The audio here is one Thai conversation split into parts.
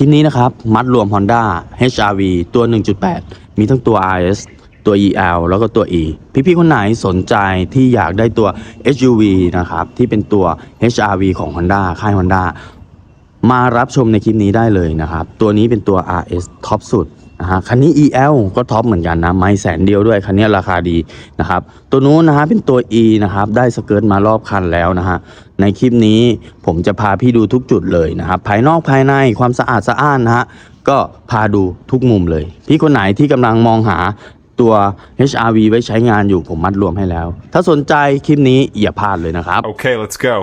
คลิปนี้นะครับ มัดรวม Honda HRV ตัว 1.8 มีทั้งตัว RS ตัว EL แล้วก็ตัว E พี่ๆคนไหนสนใจที่อยากได้ตัว SUV นะครับ ที่เป็นตัว HRV ของ Honda ค่าย Honda มารับชมในคลิปนี้ได้เลยนะครับ ตัวนี้เป็นตัว RS ท็อปสุด นะฮะคันนี้ EL ก็ท็อปเหมือนกันนะไม่แสนเดียวด้วยคันนี้ราคาดีนะครับตัวนู้นนะฮะเป็นตัว E นะครับได้สเกิร์ตมารอบคันแล้วนะฮะในคลิปนี้ผมจะพาพี่ดูทุกจุดเลยนะครับภายนอกภายในความสะอาดสะอ้านนะฮะก็พาดูทุกมุมเลย พี่คนไหนที่กำลังมองหาตัว HRV ไว้ใช้งานอยู่ผมมัดรวมให้แล้ว ถ้าสนใจคลิปนี้อย่าพลาดเลยนะครับ Okay, let's go.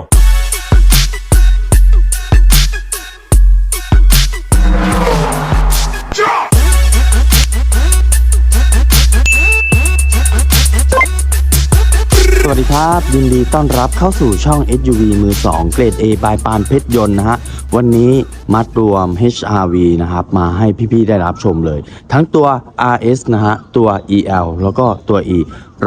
ครับ ยินดีต้อนรับเข้าสู่ช่อง SUV มือ 2 เกรด A บายปานเพชรยนต์นะฮะ วันนี้มัดรวม HRV นะครับ มาให้พี่ ๆ ได้รับชมเลย ทั้งตัว RS นะฮะ ตัว EL แล้วก็ตัว E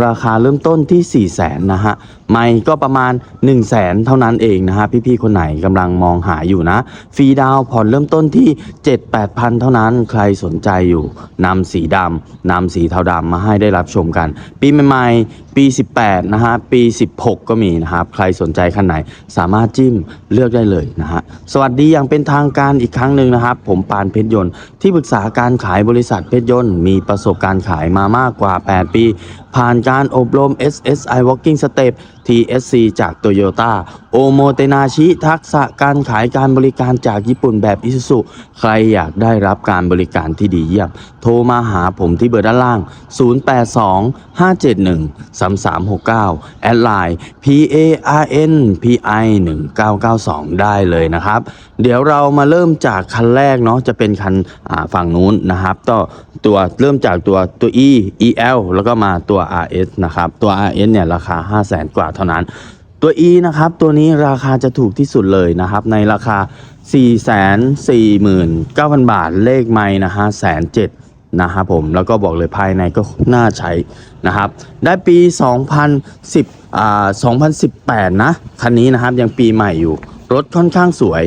ราคาเริ่มต้นที่ 4 0 0แสนนะฮะ ไม่ก็ประมาณ 1 0 0 0 0แสนเท่านั้นเองนะฮะ พี่ๆ คนไหนกำลังมองหาอยู่นะ ฟรีดาวผ่อนเริ่มต้นที่ 7-8พันเท่านั้น ใครสนใจอยู่นำสีดำนำสีเทาดำมาให้ได้รับชมกัน ปีใหม่ๆ ปี 18 นะฮะ ปี 16 ก็มีนะครับ ใครสนใจคันไหนสามารถจิ้มเลือกได้เลยนะฮะ สวัสดีอย่างเป็นทางการอีกครั้งหนึ่งนะครับ ผมปานเพชรยนต์ที่ปรึกษาการขายบริษัทเพชรยนต์มีประสบการณ์ขายมามากกว่า 8 ปี ผ่านการอบรม SSI Walking Step TSC จาก Toyota โอโมเตนาชิทักษะการขายการบริการจากญี่ปุ่นแบบอิ u z u ใครอยากได้รับการบริการที่ดีเยี่ยม โทรมาหาผมที่เบอร์ด้านล่าง 082 571 3369 แอดไลน์ PARN PI 1992 ได้เลยนะครับ เดี๋ยวเรามาเริ่มจากคันแรกเนาะจะเป็นคันฝั่งนู้นนะครับก็ตัวเริ่มจากตัวตัว E EL แล้วก็มาตัว RS นะครับ ตัว RS เนี่ยราคา 5 0 0แสนกว่าเท่านั้น ตัว E นะครับตัวนี้ราคาจะถูกที่สุดเลยนะครับ ในราคา 449,000 บาทเลขไม่นะฮะแสนเจ็ดนะครับผมแล้วก็บอกเลยภายในก็น่าใช้นะครับ ได้ปี 2010อ่า2018 นะ คันนี้นะครับยังปีใหม่อยู่ รถค่อนข้างสวย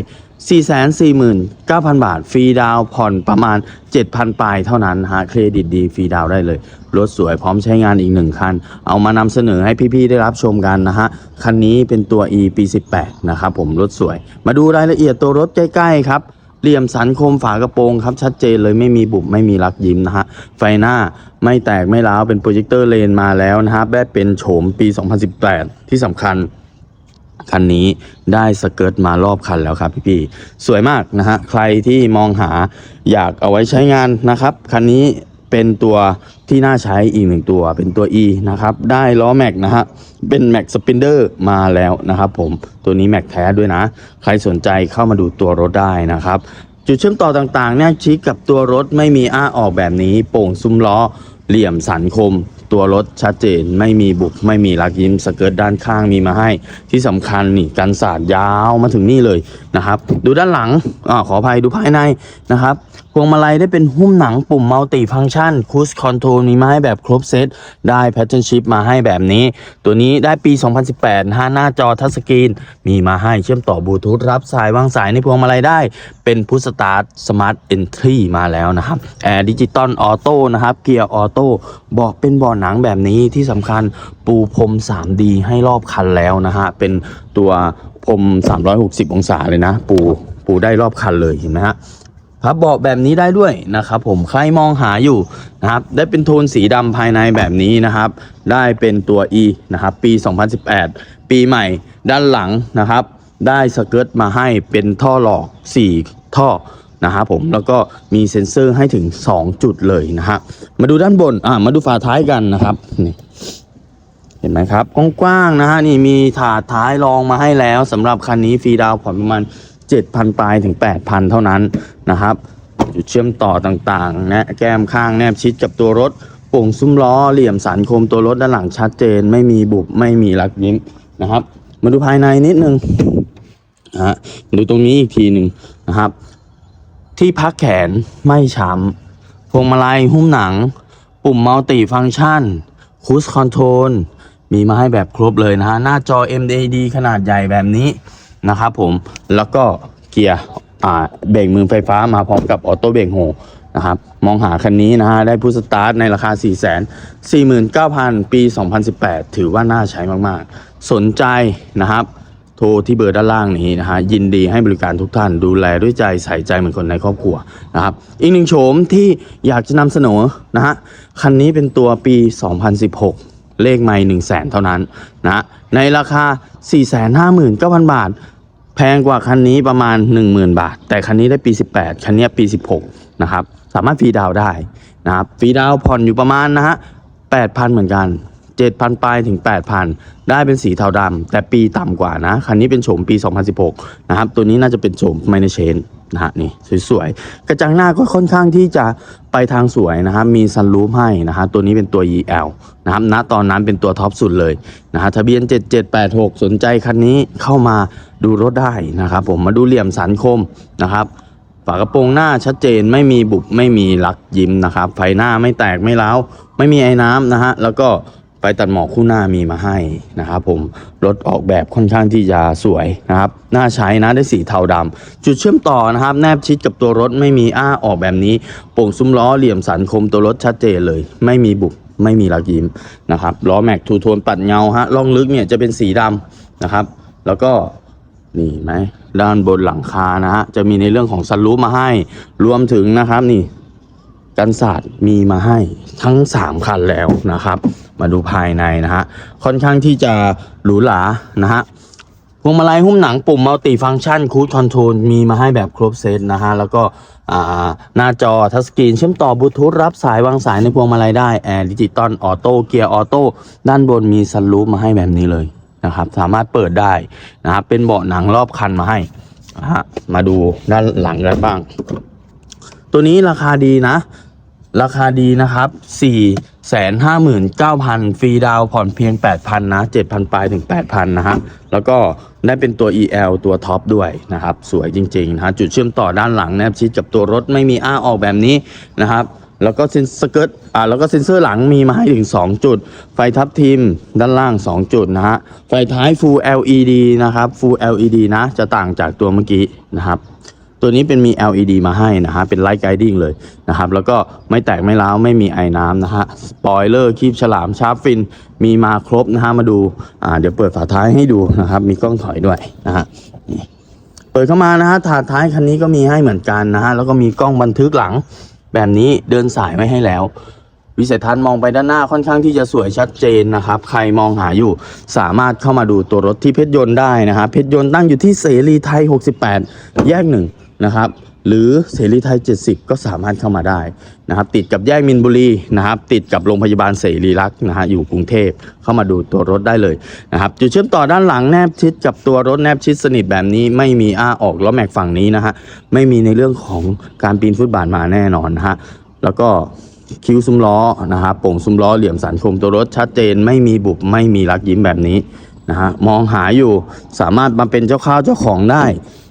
449,000 บาท ฟรีดาวผ่อนประมาณ 7,000 ปลายเท่านั้นฮะเครดิตดีฟรีดาวได้เลย รถสวยพร้อมใช้งานอีกหนึ่งคัน เอามานำเสนอให้พี่ๆได้รับชมกันนะฮะ คันนี้เป็นตัว E ปี 18 นะครับผมรถสวย มาดูรายละเอียดตัวรถใกล้ๆครับเหลี่ยมสันคมฝากระโปรงครับชัดเจนเลยไม่มีบุบไม่มีรักยิ้มนะฮะไฟหน้าไม่แตกไม่ร้าวเป็นโปรเจคเตอร์เลนมาแล้วนะครับได้เป็นโฉมปี 2018 ที่สำคัญ คันนี้ได้สเกิร์ตมารอบคันแล้วครับพี่ๆสวยมากนะฮะใครที่มองหาอยากเอาไว้ใช้งานนะครับ คันนี้เป็นตัวที่น่าใช้อีกหนึ่งตัวเป็นตัว E นะครับได้ล้อแม็กนะฮะเป็นแม็กสปินเดอร์มาแล้วนะครับผมตัวนี้แม็กแท้ด้วยนะ ใครสนใจเข้ามาดูตัวรถได้นะครับ จุดเชื่อมต่อต่างๆ เนี่ยชิดกับตัวรถไม่มีอ้าออกแบบนี้ โป่งซุ้มล้อเหลี่ยมสันคม ตัวรถชัดเจนไม่มีบุบไม่มีลักยิ้มสเกิร์ตด้านข้างมีมาให้ ที่สำคัญนี่กันสาดยาวมาถึงนี่เลยนะครับ ดูด้านหลังอาขออภัยดูภายในนะครับพวงมาลัยได้เป็นหุ้มหนังปุ่มมัลติฟัง c t ชันคูสคอนโทรลมีมาให้แบบครบเซตได้แพทเทิร์นชิพมาให้แบบนี้ ตัวนี้ได้ปี 2018นะหน้าจอทัชสกรีน มีมาให้เชื่อมต่อบลูทูธรับสายวางสายในพวงมาลัยได้ เป็นพุ s สตาร์ทสมาร์ทเอนทรีมาแล้วนะครับแอร์ดิจิตอลออโต้นะครับเกียร์ออโต้บอกเป็นบาะหนังแบบนี้ที่สำคัญปูพรม 3D ให้รอบคันแล้วนะฮะ เป็นตัวพรม 360 องศาเลยนะ ปูปูได้รอบคันเลยเห็นไหมฮะพับเบาะแบบนี้ได้ด้วยนะครับผมใครมองหาอยู่นะครับได้เป็นโทนสีดำภายในแบบนี้นะครับ ได้เป็นตัว E นะครับปี 2018 ปีใหม่ด้านหลังนะครับ ได้สเกิร์ตมาให้เป็นท่อหลอก 4 ท่อ นะครับผมแล้วก็มีเซ็นเซอร์ให้ถึง 2 จุดเลยนะฮะมาดูด้านบนอ่ามาดูฝาท้ายกันนะครับนี่เห็นไหมครับกว้างๆนะฮะนี่มีถาดท้ายรองมาให้แล้วสำหรับคันนี้ฟรีดาวผ่อนประมาณ 7,000 ปลายถึง 8,000 เท่านั้นนะครับจุดเชื่อมต่อต่างๆนะแก้มข้างแนบชิดกับตัวรถป่งซุ้มล้อเหลี่ยมสันคมตัวรถด้านหลังชัดเจน ไม่มีบุบไม่มีรักยิ้มนะครับ มาดูภายในนิดนึงนะฮะดูตรงนี้อีกทีหนึ่งนะครับ ที่พักแขนไม่ช้ำพวงมาลัยหุ้มหนัง ปุ่มมัลติฟังชันคูสคอนโทรลมีมาให้แบบครบเลยนะฮะ หน้าจอ MDD ขนาดใหญ่แบบนี้นะครับผม แล้วก็เกียร์อ่าเบรกมือไฟฟ้ามาพร้อมกับออโต้เบรกโฮนะครับ มองหาคันนี้นะฮะ ได้ผู้สตาร์ทในราคา 4 4 9 0 0 0 ปี 2018 ถือว่าน่าใช้มาก ๆ สนใจนะครับ ทรที่เบอร์ด้านล่างนี้นะฮะยินดีให้บริการทุกท่านดูแลด้วยใจใส่ใจเหมือนคนในครอบครัวนะครับอีกหนึ่งโฉมที่อยากจะนำเสนอนะฮะคันนี้เป็นตัวปี 2016 เลขไม่1 0 0 0 0แสนเท่านั้นนะในราคา 459,000 บาท แพงกว่าคันนี้ประมาณ 10,000 บาท แต่คันนี้ได้ปี 18 คันนี้ปี 16 นะครับ สามารถฟรีดาวได้นะครับฟรีดาวผ่อนอยู่ประมาณนะฮะ8,000 เหมือนกัน 7,000ปลายถึง 8,000 ได้เป็นสีเทาดำแต่ปีต่ำกว่านะ คันนี้เป็นโฉมปี 2016 นะครับ ตัวนี้น่าจะเป็นโฉมไมเนเชนนะฮะนี่สวยๆ กระจังหน้าก็ค่อนข้างที่จะไปทางสวยนะครับ มีซันรูฟให้นะฮะตัวนี้เป็นตัว EL นะครับณตอนนั้นเป็นตัวท็อปสุดเลยนะฮะทะเบียน 7786 สนใจคันนี้เข้ามาดูรถได้นะครับผมมาดูเหลี่ยมสันคมนะครับฝากระโปรงหน้าชัดเจนไม่มีบุบไม่มีลักยิ้มนะครับ ไฟหน้าไม่แตกไม่ร้า ไม่มีไอ้น้ำนะฮะแล้วก็ ไฟตัดหมอกคู่หน้ามีมาให้นะครับผมรถออกแบบค่อนข้างที่จะสวยนะครับน่าใช้นะได้สีเทาดำจุดเชื่อมต่อนะครับ แนบชิดกับตัวรถไม่มีอ้าออกแบบนี้โป่งซุ้มล้อเหลี่ยมสันคมตัวรถชัดเจนเลย ไม่มีบุบไม่มีลักยิ้มนะครับล้อแม็กทูโทนปัดเงาฮะล่องลึกเนี่ยจะเป็นสีดำนะครับ แล้วก็นี่ไหมด้านบนหลังคานะฮะจะมีในเรื่องของซันรูฟมาให้ รวมถึงนะครับนี่กันศาสตร์มีมาให้ทั้ง 3 คันแล้วนะครับ มาดูภายในนะฮะค่อนข้างที่จะหรูหรานะฮะพวงมาลัยหุ้มหนังปุ่มมัลติฟัง c t ชันคู e คอนโทรลมีมาให้แบบครบเซตนะฮะแล้วก็หน้าจอทัชสกรีนเชื่อมต่อบลูทูธรับสายวางสายในพวงมาลัยได้แอร์ดิจิตอลออโต้เกียร์ออโต้ด้านบนมีซันรูฟมาให้แบบนี้เลยนะครับสามารถเปิดได้นะครับเป็นเบาะหนังรอบคันมาให้นะฮะมาดูด้านหลังกันบ้าง ตัวนี้ราคาดีนะ ราคาดีนะครับ4 5 9 0 0 0ฟรีดาวผ่อนเพียง8,000นนะ7,000ปลายถึง8,000นนะฮะ แล้วก็ได้เป็นตัว EL ตัวท็อปด้วยนะครับ สวยจริงๆนะฮะจุดเชื่อมต่อด้านหลังแนบชิดกับตัวรถไม่มีอ้าออกแบบนี้นะครับแล้วก็เซนสเกิร์ตอ่าแล้วก็เซนเซอร์หลังมีมาให้ถึง 2 จุด ไฟทับทิมด้านล่าง 2 จุดนะฮะ ไฟท้าย Full LED นะครับ Full LED นะ จะต่างจากตัวเมื่อกี้นะครับ ตัวนี้เป็นมี LED มาให้นะฮะเป็นไลท์ไกดิ้งเลยนะครับแล้วก็ไม่แตกไม่ร้าวไม่มีไอ้น้ำนะฮะสปอยเลอร์คีบฉลามชาร์ปฟินมีมาครบนะฮะมาดูอ่าเดี๋ยวเปิดฝาท้ายให้ดูนะครับมีกล้องถอยด้วยนะฮะเปิดเข้ามานะฮะถาดท้ายคันนี้ก็มีให้เหมือนกันนะฮะแล้วก็มีกล้องบันทึกหลังแบบนี้เดินสายไว้ให้แล้ว วิสัยทัศน์มองไปด้านหน้าค่อนข้างที่จะสวยชัดเจนนะครับ ใครมองหาอยู่สามารถเข้ามาดูตัวรถที่เพชรยนต์ได้นะครับเพชรยนต์ตั้งอยู่ที่เสรีไทย 68 แยกหนึ่ง นะครับ หรือเสรีไทย 70 ก็สามารถเข้ามาได้นะครับ ติดกับแยกมินบุรีนะครับ ติดกับโรงพยาบาลเสรีรักษ์นะฮะอยู่กรุงเทพเข้ามาดูตัวรถได้เลยนะครับจุดเชื่อมต่อด้านหลังแนบชิดกับตัวรถแนบชิดสนิทแบบนี้ไม่มีอ้าออกล้อแม็กฝั่งนี้นะฮะไม่มีในเรื่องของการปีนฟุตบาทมาแน่นอนนะฮะแล้วก็คิ้วซุ้มล้อนะครับโป่งซุ้มล้อเหลี่ยมสันคมตัวรถชัดเจนไม่มีบุบไม่มีรักยิ้มแบบนี้ นะฮะมองหาอยู่สามารถมาเป็นเจ้าข้าวเจ้าของได้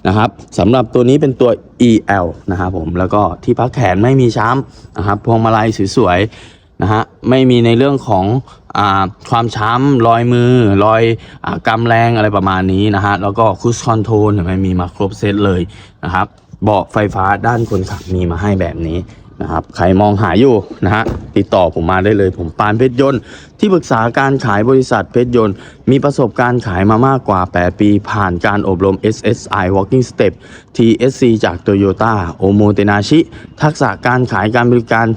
นะครับสำหรับตัวนี้เป็นตัว EL นะครับผมแล้วก็ที่พักแขนไม่มีช้ำนะครับพวงมาลัยสวยๆนะฮะไม่มีในเรื่องของอความช้ำรอยมือ รอยอกำแรงอะไรประมาณนี้นะฮะแล้วก็คุชคอนโทรลไม่มีมาครบเซตเลยนะครับเบาะไฟฟ้าด้านคนขับมีมาให้แบบนี้ นะครับใครมองหาอยู่นะฮะติดต่อผมมาได้เลย ผมปานเพชรยนต์ที่ปรึกษาการขายบริษัทเพชรยนต์ มีประสบการณ์ขายมามากกว่า 8 ปี ผ่านการอบรม SSI Walking Step TSC จาก Toyota o m o t e n a s h i ทักษะการขายการบริการ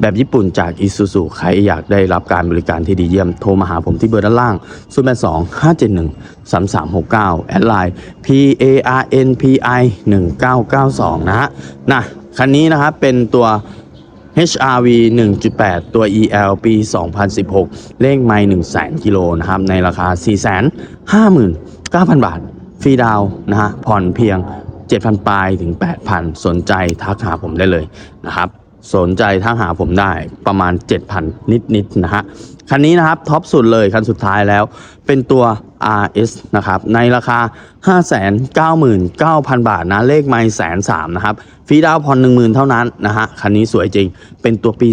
แบบญี่ปุ่นจาก Isuzu ใครอยากได้รับการบริการที่ดีเยี่ยม โทรมาหาผมที่เบอร์ด้านล่าง 0 8 2 5 7 1 3 3 6 9 แอดไลน์ P A R N P I 1992 นะฮะนะ คันนี้นะครับเป็นตัว HRV 1.8 ตัว EL ปี 2016 เลขไม่1 0 0 0 0กิโลนะครับ ในราคา 459,000 บาท ฟรีดาวน์นะฮะ ผ่อนเพียง 7,000 ปลายถึง 8,000 สนใจทักหาผมได้เลยนะครับ สนใจทักหาผมได้ประมาณ 7,000 นิดๆนะฮะ คันนี้นะครับ ท็อปสุดเลย คันสุดท้ายแล้ว เป็นตัว RS นะครับในราคา 599,000 บาทนะเลขไม่แสนสามนะครับฟรีดาวน์ผ่อน10,000 เท่านั้นนะฮะคันนี้สวยจริงเป็นตัวปี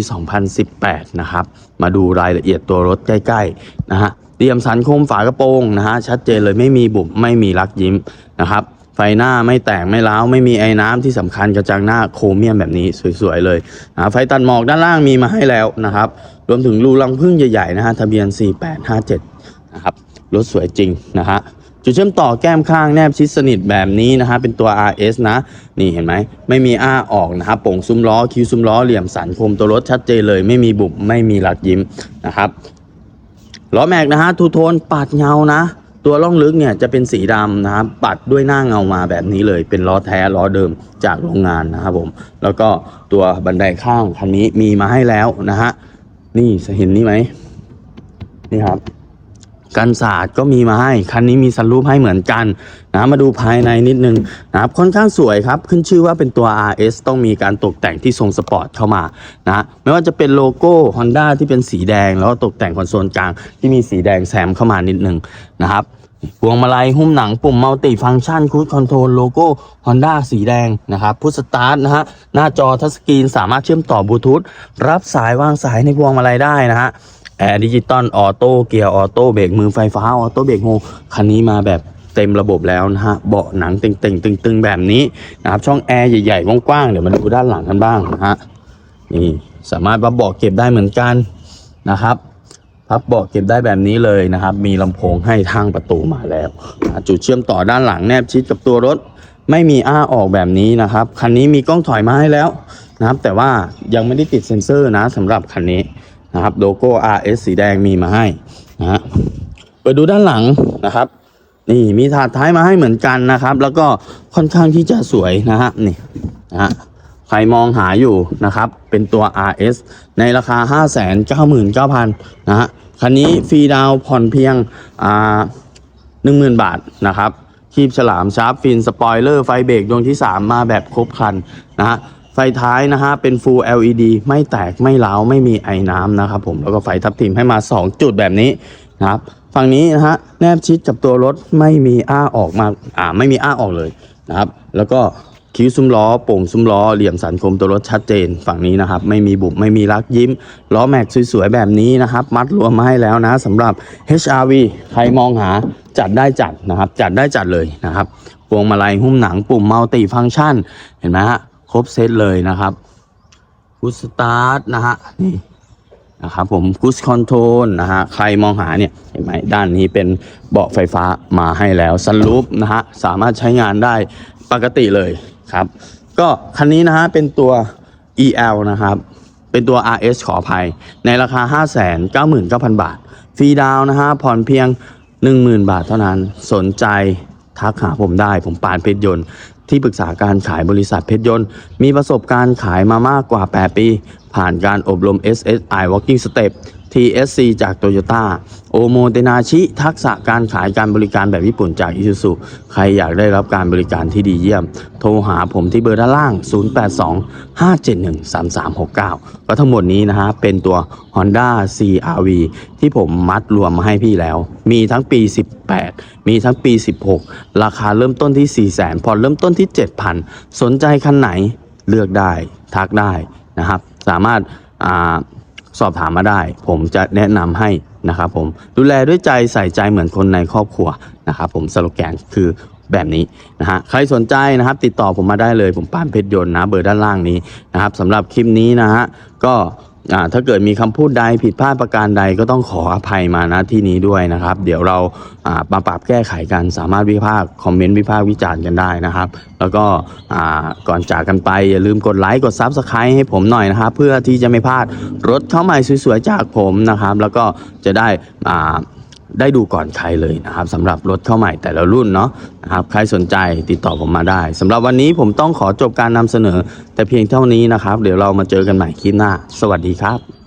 2018 นะครับ มาดูรายละเอียดตัวรถใกล้ๆนะฮะเตรียมสันโคมฝากระโปรงนะฮะชัดเจนเลยไม่มีบุบไม่มีรักยิ้มนะครับไฟหน้าไม่แตกไม่ร้าวไม่มีไอ้น้ำที่สำคัญกระจังหน้าโครเมียมแบบนี้สวยๆเลยนะไฟตัดหมอกด้านล่างมีมาให้แล้วนะครับ รวมถึงรูรังพึ่งใหญ่ๆนะฮะทะเบียน 4857 นะครับ รถสวยจริงนะฮะจุดเชื่อมต่อแก้มข้างแนบชิดสนิทแบบนี้นะฮะเป็นตัว RS นะ นี่เห็นไหม ไม่มีอ้าออกนะครับโป่งซุ้มล้อ คิ้วซุ้มล้อ เหลี่ยมสันคมตัวรถชัดเจนเลย ไม่มีบุบ ไม่มีหลักยิ้มนะครับล้อแม็กนะฮะทูโทนปัดเงานะ ตัวล่องลึกเนี่ยจะเป็นสีดำนะครับปัดด้วยหน้าเงามาแบบนี้เลย เป็นล้อแท้ล้อเดิมจากโรงงานนะครับผม แล้วก็ตัวบันไดข้างคันนี้มีมาให้แล้วนะฮะนี่เห็นนี่ไหมนี่ครับ กันศาสตร์ก็มีมาให้ คันนี้มีสันรูปให้เหมือนกันนะมาดูภายในนิดนึงนะครับค่อนข้างสวยครับ ขึ้นชื่อว่าเป็นตัว RS ต้องมีการตกแต่งที่ทรงสปอร์ตเข้ามานะไม่ว่าจะเป็นโลโก้ Honda ที่เป็นสีแดง แล้วก็ตกแต่งคอนโซลกลางที่มีสีแดงแซมเข้ามานิดนึงนะครับพวงมาลัยหุ้มหนังปุ่มมัลติฟัง c t ชันคูดคอนโทรลโลโก้ Honda สีแดงนะครับพุทสตาร์ทนะฮะหน้าจอทัชสกรีนสามารถเชื่อมต่อบลูทูธรับสายวางสายในพวงมาลัยได้นะฮะ แอร์ดิจิตอลออโต้เกียร์ออโต้เบรกมือไฟฟ้าออโต้เบรกโฮคันนี้มาแบบเต็มระบบแล้วนะฮะเบาะหนังเต่งๆตึงๆแบบนี้นะครับช่องแอร์ใหญ่ๆกว้างๆเดี๋ยวมาดูด้านหลังกันบ้างนะฮะนี่สามารถพับเบาะเก็บได้เหมือนกันนะครับพับเบาะเก็บได้แบบนี้เลยนะครับ มีลำโพงให้ทางประตูมาแล้ว จุดเชื่อมต่อด้านหลังแนบชิดกับตัวรถไม่มีอ้าออกแบบนี้นะครับ คันนี้มีกล้องถอยมาให้แล้วนะครับ แต่ว่ายังไม่ได้ติดเซ็นเซอร์นะสำหรับคันนี้ นะครับโลโก้ RS สีแดงมีมาให้นะฮะไปดูด้านหลังนะครับ นี่มีถาดท้ายมาให้เหมือนกันนะครับ แล้วก็ค่อนข้างที่จะสวยนะฮะนี่นะฮะใครมองหาอยู่นะครับ เป็นตัว RS ในราคา 599,000นะฮะคันนี้ฟรีดาวผ่อนเพียงอ่า10,000 บาทนะครับคีบฉลามชาร์ปฟินสปอยเลอร์ไฟเบรกดวงที่ 3 มาแบบครบคันนะฮะ ฟท้ายนะฮะเป็น Full LED ไม่แตกไม่ร้าไม่มีไอ้น้ำนะครับผมแล้วก็ไฟทับทิมให้มา 2 จุดแบบนี้นะครับฝั่งนี้นะฮะแนบชิดกับตัวรถไม่มีอ้าออกมาอ่าไม่มีอ้าออกเลยนะครับ แล้วก็คิ้วซุ้มล้อโป่งซุ้มล้อเหลี่ยมสันคมตัวรถชัดเจน ฝั่งนี้นะครับไม่มีบุบไม่มีรักยิ้มล้อแม็กสวยๆแบบนี้นะครับ มัดรวมมาให้แล้วนะสำหรับ HRV ใครมองหาจัดได้จัดนะครับ จัดได้จัดเลยนะครับพวงมาลัยหุ้มหนังปุ่มมัลติฟัง c t ชันเห็นไหมฮะ ครบเซตเลยนะครับกูสตาร์ทนะฮะนี่นะครับผมกูสคอนโทรลนะฮะใครมองหาเนี่ยเห็นไหมด้านนี้เป็นเบาะไฟฟ้ามาให้แล้วซันรูฟนะฮะสามารถใช้งานได้ปกติเลยครับ ก็คันนี้นะฮะเป็นตัว EL นะครับ เป็นตัว RS ขออภัย ในราคา 599,000 บาท ฟรีดาวน์นะฮะผ่อนเพียง 10,000 บาทเท่านั้นสนใจทักหาผมได้ผมปานเพชรยนต์ ที่ปรึกษาการขายบริษัทเพชรยนต์ มีประสบการณ์ขายมามากกว่า 8 ปี ผ่านการอบรม SSI Walking Step TSC จากโตโยต้าโอโมเตนาชิทักษะการขายการบริการแบบญี่ปุ่นจากอิซูซุใครอยากได้รับการบริการที่ดีเยี่ยม โทรหาผมที่เบอร์ด้านล่าง 082 571 3369 ก็ทั้งหมดนี้นะฮะ เป็นตัว Honda CRV ที่ผมมัดรวมมาให้พี่แล้ว มีทั้งปี 18 มีทั้งปี 16 ราคาเริ่มต้นที่ 400,000ผ่อนเริ่มต้นที่ 7,000 สนใจคันไหนเลือกได้ทักได้นะครับ สามารถอ่า สอบถามมาได้ ผมจะแนะนำให้นะครับผมดูแลด้วยใจใส่ใจเหมือนคนในครอบครัวนะครับผมสโลแกนคือแบบนี้นะฮะใครสนใจนะครับ ติดต่อผมมาได้เลยผมปานเพชรยนต์นะเบอร์ด้านล่างนี้นะครับสำหรับคลิปนี้นะฮะก็ ถ้าเกิดมีคำพูดใดผิดพลาดประการใดก็ต้องขออภัยมาณที่นี้ด้วยนะครับ เดี๋ยวเรามาปรับแก้ไขกันสามารถวิพากษ์คอมเมนต์วิพากษ์วิจารณ์กันได้นะครับ แล้วก็ก่อนจากกันไปอย่าลืมกดไลค์กดซับสไครต์ให้ผมหน่อยนะครับ เพื่อที่จะไม่พลาดรถเข้าใหม่สวยๆจากผมนะครับ แล้วก็จะได้อ่า ได้ดูก่อนใครเลยนะครับสำหรับรถเข้าใหม่แต่ละรุ่นเนาะนะครับใครสนใจติดต่อผมมาได้สำหรับวันนี้ผมต้องขอจบการนำเสนอ แต่เพียงเท่านี้นะครับ เดี๋ยวเรามาเจอกันใหม่คลิปหน้า สวัสดีครับ